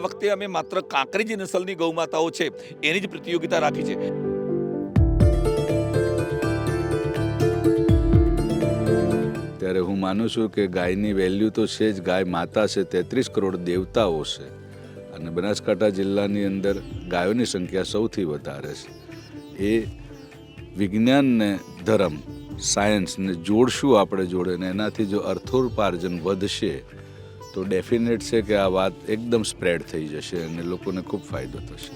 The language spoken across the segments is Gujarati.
વખતે અમે માત્ર કાંકરી જે નસલની ગૌમાતાઓ છે, એની જ પ્રતિયોગિતા રાખી છે. ત્યારે હું માનું છું કે ગાયની વેલ્યુ તો છે જ, ગાય માતા છે, તેત્રીસ કરોડ દેવતાઓ છે. અને બનાસકાંઠા જિલ્લાની અંદર ગાયોની સંખ્યા સૌથી વધારે છે. એ વિજ્ઞાનને ધર્મ સાયન્સને જોડશું આપણે જોડે ને એનાથી જો અર્થોપાર્જન વધશે તો ડેફિનેટ છે કે આ વાત એકદમ સ્પ્રેડ થઈ જશે અને લોકોને ખૂબ ફાયદો થશે.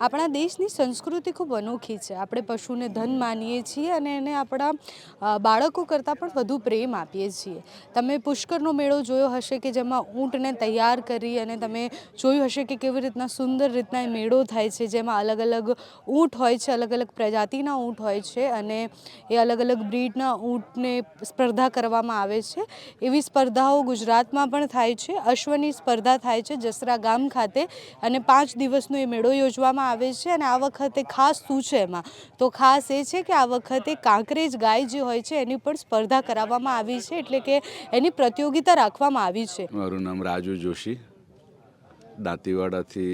આપણા દેશની સંસ્કૃતિ ખૂબ અનોખી છે. આપણે પશુને ધન માનીએ છીએ અને એને આપણા બાળકો કરતાં પણ વધુ પ્રેમ આપીએ છીએ. તમે પુષ્કરનો મેળો જોયો હશે કે જેમાં ઊંટને તૈયાર કરી અને તમે જોયું હશે કે કેવી રીતના સુંદર રીતના એ મેળો થાય છે, જેમાં અલગ અલગ ઊંટ હોય છે, અલગ અલગ પ્રજાતિના ઊંટ હોય છે અને એ અલગ અલગ બ્રીડના ઊંટને સ્પર્ધા કરવામાં આવે છે. એવી સ્પર્ધાઓ ગુજરાતમાં પણ થાય છે. અશ્વની સ્પર્ધા થાય છે જસરા ગામ ખાતે અને પાંચ દિવસનો એ મેળો યોજવામાં આવે છે અને આ વખતે ખાસ શું છે એમાં? તો ખાસ એ છે કે આ વખતે કાંકરેજ ગાય જે હોય છે એની પણ સ્પર્ધા કરાવવામાં આવી છે એટલે કે એની પ્રતિયોગિતા રાખવામાં આવી છે. મારું નામ રાજુ જોશી. દાંતીવાડાથી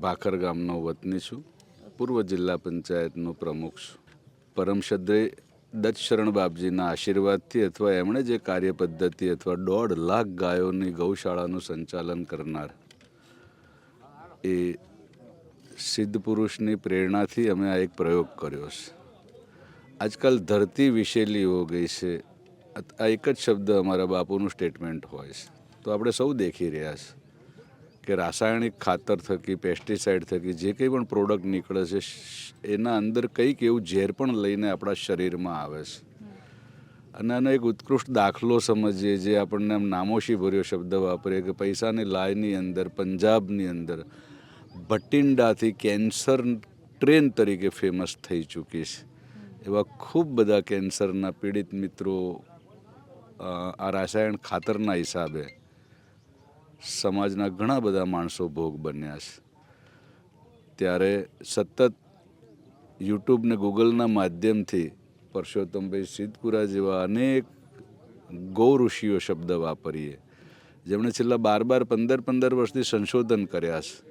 ભાખર ગામનો વતની છું. પૂર્વ જિલ્લા પંચાયતનો પ્રમુખ છું. પરમશદ્રે દત્તશરણ બાપજીના આશીર્વાદથી અથવા એમણે જે કાર્ય પદ્ધતિ અથવા દોઢ લાખ ગાયોની ગૌશાળાનું સંચાલન કરનાર એ સિદ્ધ પુરુષની પ્રેરણાથી અમે આ એક પ્રયોગ કર્યો છે. આજકાલ ધરતી વિશેલી હો ગઈ છે. આ એક જ શબ્દ અમારા બાપુનું સ્ટેટમેન્ટ હોય છે. તો આપણે સૌ દેખી રહ્યા છે કે રાસાયણિક ખાતર થકી પેસ્ટિસાઇડ થકી જે કંઈ પણ પ્રોડક્ટ નીકળે છે, એના અંદર કંઈક એવું ઝેર પણ લઈને આપણા શરીરમાં આવે છે. અને આનો એક ઉત્કૃષ્ટ દાખલો સમજીએ જે આપણને આમ નામોશી ભર્યો શબ્દ વાપરીએ કે પૈસાની લાયની અંદર, પંજાબની અંદર ભટિંડાથી કેન્સર ટ્રેન તરીકે ફેમસ થઈ ચૂકી છે. એવા ખૂબ બધા કેન્સરના પીડિત મિત્રો આ રાસાયણ ખાતરના હિસાબે સમાજના ઘણા બધા માણસો ભોગ બન્યા છે. ત્યારે સતત યુટ્યુબ ને ગૂગલના માધ્યમથી પરસોત્તમભાઈ સિદ્ધપુરા જેવા અનેક ગૌ ઋષિઓ શબ્દ વાપરીએ, જેમણે છેલ્લા બાર બાર, પંદર પંદર વર્ષથી સંશોધન કર્યા છે.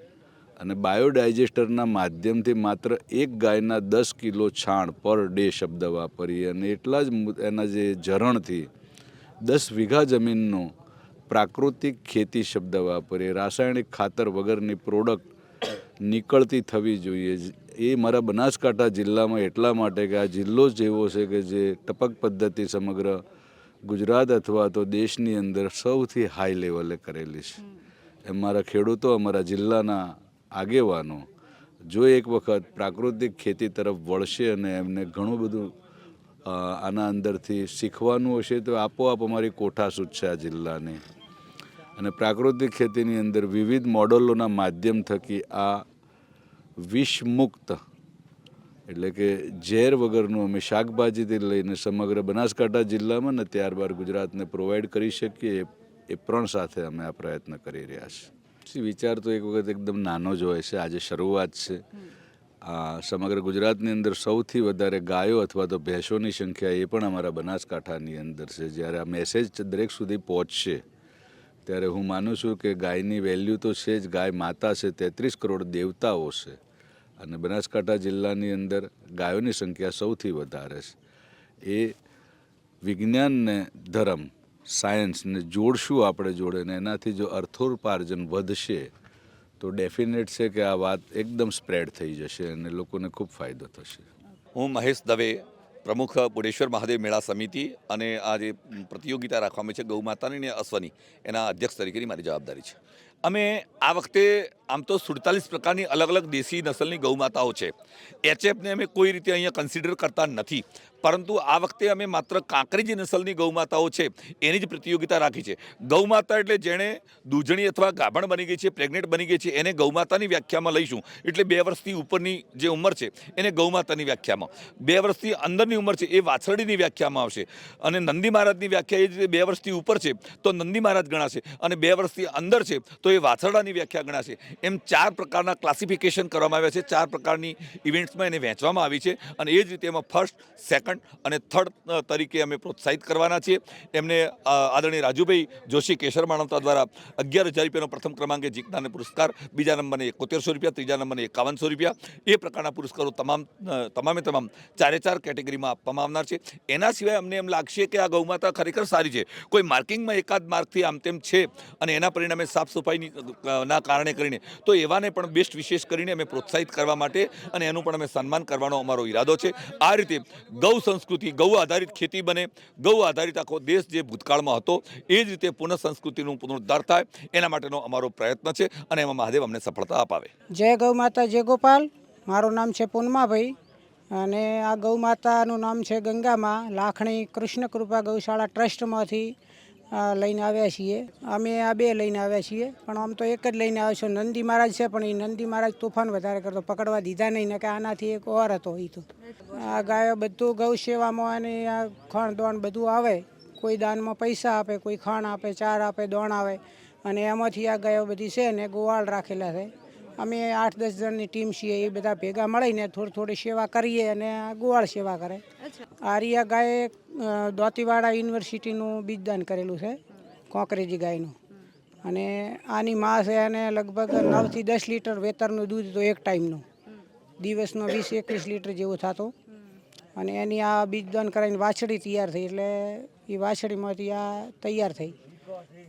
અને બાયોડાયજેસ્ટરના માધ્યમથી માત્ર એક ગાયના દસ કિલો છાણ પર ડે શબ્દ વાપરીએ અને એટલા જ એના જે ઝરણથી દસ વીઘા જમીનનો પ્રાકૃતિક ખેતી શબ્દ વાપરીએ રાસાયણિક ખાતર વગરની પ્રોડક્ટ નીકળતી થવી જોઈએ. એ મારા બનાસકાંઠા જિલ્લામાં એટલા માટે કે આ જિલ્લો જ એવો છે કે જે ટપક પદ્ધતિ સમગ્ર ગુજરાત અથવા તો દેશની અંદર સૌથી હાઈ લેવલે કરેલી છે. એમ મારા ખેડૂતો અમારા જિલ્લાના આગેવાનો, જો એક વખત પ્રાકૃતિક ખેતી તરફ વળશે અને એમને ઘણું બધું આના અંદરથી શીખવાનું હશે, તો આપોઆપ અમારી કોઠાસૂઝ છે આ જિલ્લાની. અને પ્રાકૃતિક ખેતીની અંદર વિવિધ મોડલોના માધ્યમ થકી આ વિષમુક્ત, એટલે કે ઝેર વગરનું અમે શાકભાજીથી લઈને સમગ્ર બનાસકાંઠા જિલ્લામાં ને ત્યારબાદ ગુજરાતને પ્રોવાઈડ કરી શકીએ એ- પ્રણ સાથે અમે આ પ્રયત્ન કરી રહ્યા છીએ. વિચાર તો એક વખત એકદમ નાનો જ હોય છે. આજે શરૂઆત છે. આ સમગ્ર ગુજરાતની અંદર સૌથી વધારે ગાયો અથવા તો ભેંસોની સંખ્યા એ પણ અમારા બનાસકાંઠાની અંદર છે. જ્યારે આ મેસેજ દરેક સુધી પહોંચશે, ત્યારે હું માનું છું કે ગાયની વેલ્યુ તો છે જ. ગાય માતા છે, તેત્રીસ કરોડ દેવતાઓ છે. અને બનાસકાંઠા જિલ્લાની અંદર ગાયોની સંખ્યા સૌથી વધારે છે. એ વિજ્ઞાનને ધર્મ સાયન્સને જોડશું આપણે જોડે ને એનાથી જો અર્થોપાર્જન વધશે, તો ડેફિનેટ છે કે આ વાત એકદમ સ્પ્રેડ થઈ જશે અને લોકોને ખૂબ ફાયદો થશે. હું મહેશ દવે, પ્રમુખ બુડેશ્વર મહાદેવ મેળા સમિતિ અને આ જે પ્રતિયોગિતા રાખવામાં છે ગૌમાતાની અને અશ્વની. એના અધ્યક્ષ તરીકેની મારી જવાબદારી છે. અમે આ વખતે આમ તો સુડતાલીસ પ્રકારની અલગ અલગ દેશી નસલની ગૌમાતાઓ છે. એચએફને અમે કોઈ રીતે અહીંયા કન્સિડર કરતા નથી. પરંતુ આ વખતે અમે માત્ર કાંકરી જે નસલની ગૌમાતાઓ છે, એની જ પ્રતિયોગિતા રાખી છે. ગૌમાતા એટલે જેણે દૂધણી અથવા ગાભણ બની ગઈ છે, પ્રેગ્નેન્ટ બની ગઈ છે, એને ગૌમાતાની વ્યાખ્યામાં લઈશું. એટલે બે વર્ષથી ઉપરની જે ઉંમર છે, એને ગૌમાતાની વ્યાખ્યામાં. બે વર્ષથી અંદરની ઉંમર છે, એ વાછરડીની વ્યાખ્યામાં આવશે. અને નંદી મહારાજની વ્યાખ્યા એ બે વર્ષથી ઉપર છે, તો નંદી મહારાજ ગણાશે. અને બે વર્ષથી અંદર છે, તો એ વાછરડાની વ્યાખ્યા ગણાશે. એમ ચાર પ્રકારના ક્લાસિફિકેશન કરવામાં આવ્યા છે. ચાર પ્રકારની ઇવેન્ટ્સમાં એને વહેંચવામાં આવી છે અને એ જ રીતે એમાં ફર્સ્ટ સેકન્ડ અને થર્ડ તરીકે અમે પ્રોત્સાહિત કરવાના છીએ. એમને આદરણીય રાજુભાઈ જોશી કેશર માણવતા દ્વારા અગિયાર હજાર રૂપિયાનો પ્રથમ ક્રમાંકે જીતનારને પુરસ્કાર, બીજા નંબરને એકોતેરસો રૂપિયા, ત્રીજા નંબરને એકાવનસો રૂપિયા. એ પ્રકારના પુરસ્કારો તમામ તમામે તમામ ચારે ચાર કેટેગરીમાં આપવામાં આવનાર છે. એના સિવાય અમને એમ લાગશે કે આ ગૌમાતા ખરેખર સારી છે. કોઈ માર્કિંગમાં એકાદ માર્કથી આમ તેમ છે અને એના પરિણામે સાફ સફાઈની ના કારણે કરીને. તો એવાને પણ બેસ્ટ વિશેષ કરીને અમે પ્રોત્સાહિત કરવા માટે અને એનું પણ અમે સન્માન કરવાનો અમારો ઈરાદો છે. આ રીતે ગૌ સંસ્કૃતિ, ગૌ આધારિત ખેતી બને, ગૌ આધારિત આખો દેશ જે ભૂતકાળમાં હતો, એ જ રીતે પુનઃ સંસ્કૃતિનું પુનરુદ્ધાર થાય, એના માટેનો અમારો પ્રયત્ન છે અને એમાં મહાદેવ અમને સફળતા અપાવે. જય ગૌ માતા, જય ગોપાલ. મારું નામ છે પૂનમાભાઈ અને આ ગૌ માતાનું નામ છે ગંગામાં લાખણી કૃષ્ણ કૃપા ગૌશાળા ટ્રસ્ટમાંથી લઈને આવ્યા છીએ. અમે આ બે લઈને આવ્યા છીએ પણ આમ તો એક જ લઈને આવ્યો છો. નંદી મહારાજ છે પણ એ નંદી મહારાજ તોફાન વધારે કરતો પકડવા દીધા નહીં ને કે આનાથી એક ઓર હતો એ તો. આ ગાયો બધું ગૌ સેવામાં અને આ ખાણ દોણ બધું આવે. કોઈ દાનમાં પૈસા આપે કોઈ ખાણ આપે ચાર આપે દોણ આવે. અને એમાંથી આ ગાયો બધી છે ને ગોવાળ રાખેલા છે. અમે આઠ દસ જણની ટીમ છીએ એ બધા ભેગા મળીને થોડી થોડી સેવા કરીએ અને આ ગોવાળ સેવા કરે. આરિયા ગાયે દોતીવાડા યુનિવર્સિટીનું બીજદાન કરેલું છે, કોંકરેજી ગાયનું. અને આની માં છે અને લગભગ નવથી દસ લીટર વેતરનું દૂધ તો એક ટાઈમનું. દિવસનો વીસ એકવીસ લીટર જેવું થતું. અને એની આ બીજદાન કરાવીને વાછડી તૈયાર થઈ, એટલે એ વાછડીમાંથી આ તૈયાર થઈ.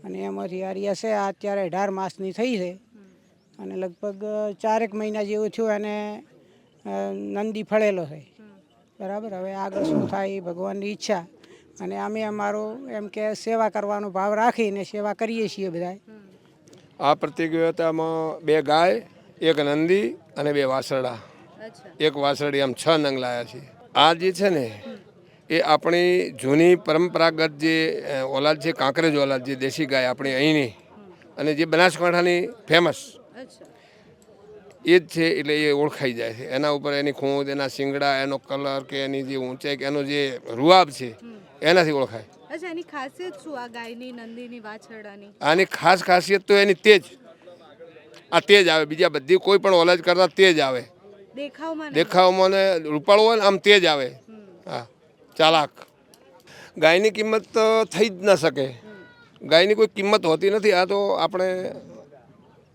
અને એમાંથી આરિયા છે, આ અત્યારે અઢાર માસની થઈ છે. અને લગભગ ચારેક મહિના જેવું થયું અને નંદી ફળેલો છે. બરાબર? હવે આગળ શું થાય એ ભગવાનની ઈચ્છા. અને અમે અમારો એમ કે સેવા કરવાનો ભાવ રાખીને સેવા કરીએ છીએ બધા આ પ્રતિયોગિતામાં બે ગાય એક નંદી અને બે વાસરડા એક વાસરડી આમ છ નંગ લાયા છે. આ જે છે ને એ આપણી જૂની પરંપરાગત જે ઓલાદ છે કાંકરેજ ઓલાદ જે દેશી ગાય આપણી અહીંની અને જે બનાસકાંઠાની ફેમસ એ જ છે એટલે એ ઓળખાઈ જાય છે. એના ઉપર એની ખૂંદ એના શિંગડા એનો કલર કે એની જે ઊંચાઈ કે એનો જે રૂઆબ છે એનાથી ઓળખાય. અચ્છા એની ખાસિયત શું આ ગાયની નંદીની વાછરડાની? આની ખાસ ખાસિયત તો એની તેજ. આ તેજ આવે બીજા બધી કોઈ પણ ઓલાજ કરતા તેજ આવે. દેખાવમાં દેખાવમાં ને રૂપાળો હોય ને આમ તેજ આવે. હા ચાલાક. ગાયની કિંમત થઈ જ ન શકે. ગાયની કોઈ કિંમત હોતી નથી. આ તો આપણે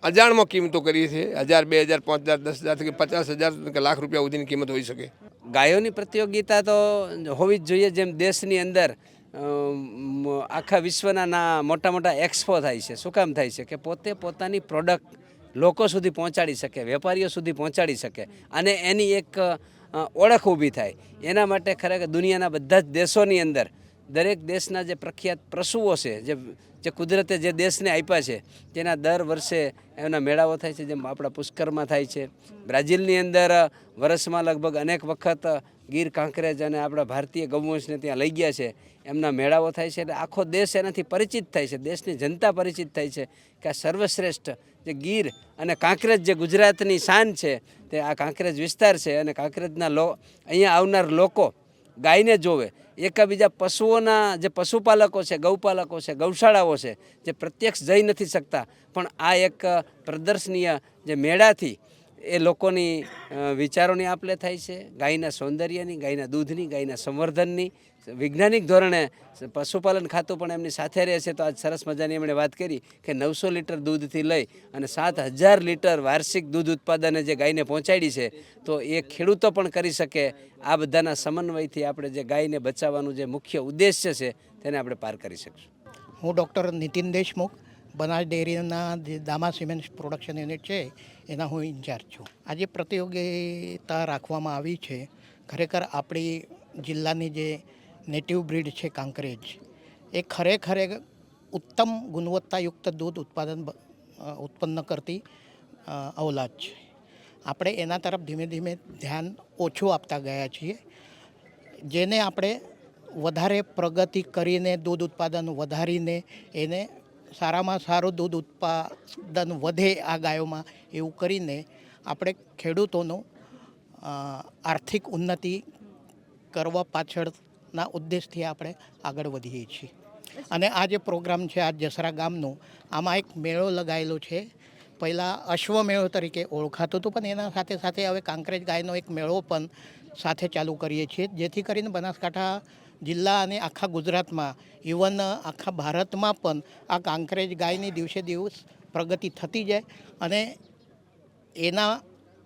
અજાણમાં કિંમતો કરીએ છીએ. હજાર, બે હજાર, પાંચ હજાર, દસ હજાર કે પચાસ હજાર કે લાખ રૂપિયા સુધીની કિંમત હોઈ શકે. ગાયોની પ્રતિયોગિતા તો હોવી જ જોઈએ જેમ દેશની અંદર આખા વિશ્વના ના મોટા મોટા એક્સપો થાય છે. શું કામ થાય છે કે પોતે પોતાની પ્રોડક્ટ લોકો સુધી પહોંચાડી શકે, વેપારીઓ સુધી પહોંચાડી શકે અને એની એક ઓળખ ઊભી થાય. એના માટે ખરેખર દુનિયાના બધા જ દેશોની અંદર દરેક દેશના જે પ્રખ્યાત પશુઓ છે, જે જે કુદરતે જે દેશને આપ્યા છે, તેના દર વર્ષે એના મેળાઓ થાય છે, જેમ આપણા પુષ્કરમાં થાય છે. બ્રાઝિલની અંદર વર્ષમાં લગભગ અનેક વખત ગીર કાંકરેજ અને આપણા ભારતીય ગૌવંશને ત્યાં લઈ ગયા છે. એમના મેળાઓ થાય છે એટલે આખો દેશ એનાથી પરિચિત થાય છે, દેશની જનતા પરિચિત થાય છે કે આ સર્વશ્રેષ્ઠ જે ગીર અને કાંકરેજ જે ગુજરાતની શાન છે, તે આ કાંકરેજ વિસ્તાર છે અને કાંકરેજના લો, અહીંયા આવનાર લોકો ગાયને જોવે. એકાબીજા પશુઓના જે પશુપાલકો છે, ગૌપાલકો છે, ગૌશાળાઓ છે, જે પ્રત્યક્ષ જઈ નથી શકતા, પણ આ એક પ્રદર્શનીય જે મેળાથી એ લોકોની વિચારોની આપલે થાય છે. ગાયના સૌંદર્યની, ગાયના દૂધની, ગાયના સંવર્ધનની વૈજ્ઞાનિક ધોરણે પશુપાલન ખાતું પણ એમની સાથે રહે છે. તો આજ સરસ મજાની એમણે વાત કરી કે નવસો લીટર દૂધથી લઈ અને સાત હજાર લીટર વાર્ષિક દૂધ ઉત્પાદને જે ગાયને પહોંચાડી છે, તો એ ખેડૂતો પણ કરી શકે. આ બધાના સમન્વયથી આપણે જે ગાયને બચાવવાનું જે મુખ્ય ઉદ્દેશ્ય છે, તેને આપણે પાર કરી શકીશું. હું ડૉક્ટર નીતિન દેશમુખ, બનાસ ડેરીના જે દામા સિમેન્ટ પ્રોડક્શન યુનિટ છે, એના હું ઇન્ચાર્જ છું. આજે પ્રતિયોગિતા રાખવામાં આવી છે. ખરેખર આપણી જિલ્લાની જે નેટિવ બ્રીડ છે કાંકરેજ, એ ખરેખર ઉત્તમ ગુણવત્તાયુક્ત દૂધ ઉત્પાદન ઉત્પન્ન કરતી અવલાદ છે. આપણે એના તરફ ધીમે ધીમે ધ્યાન ઓછું આપતા ગયા છીએ. જેને આપણે વધારે પ્રગતિ કરીને દૂધ ઉત્પાદન વધારીને એને સારામાં સારું દૂધ ઉત્પાદન વધે આ ગાયોમાં એવું કરીને આપણે ખેડૂતોનું આર્થિક ઉન્નતિ કરવા પાછળના ઉદ્દેશથી આપણે આગળ વધીએ છીએ. અને આ જે પ્રોગ્રામ છે, આ જસરા ગામનો, આમાં એક મેળો લગાવેલો છે. પહેલાં અશ્વ મેળો તરીકે ઓળખાતો હતો, પણ એના સાથે સાથે હવે કાંકરેજ ગાયનો એક મેળો પણ સાથે ચાલુ કરીએ છીએ, જેથી કરીને બનાસકાંઠા જિલ્લા અને આખા ગુજરાતમાં, ઇવન આખા ભારતમાં પણ આ કાંકરેજ ગાયની દિવસે દિવસ પ્રગતિ થતી જાય. અને એના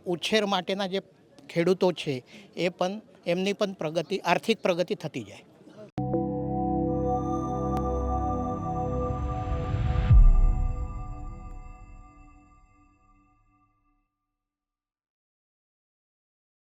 ઉછેર માટેના જે ખેડૂતો છે, એ પણ એમની પણ પ્રગતિ આર્થિક પ્રગતિ થતી જાય.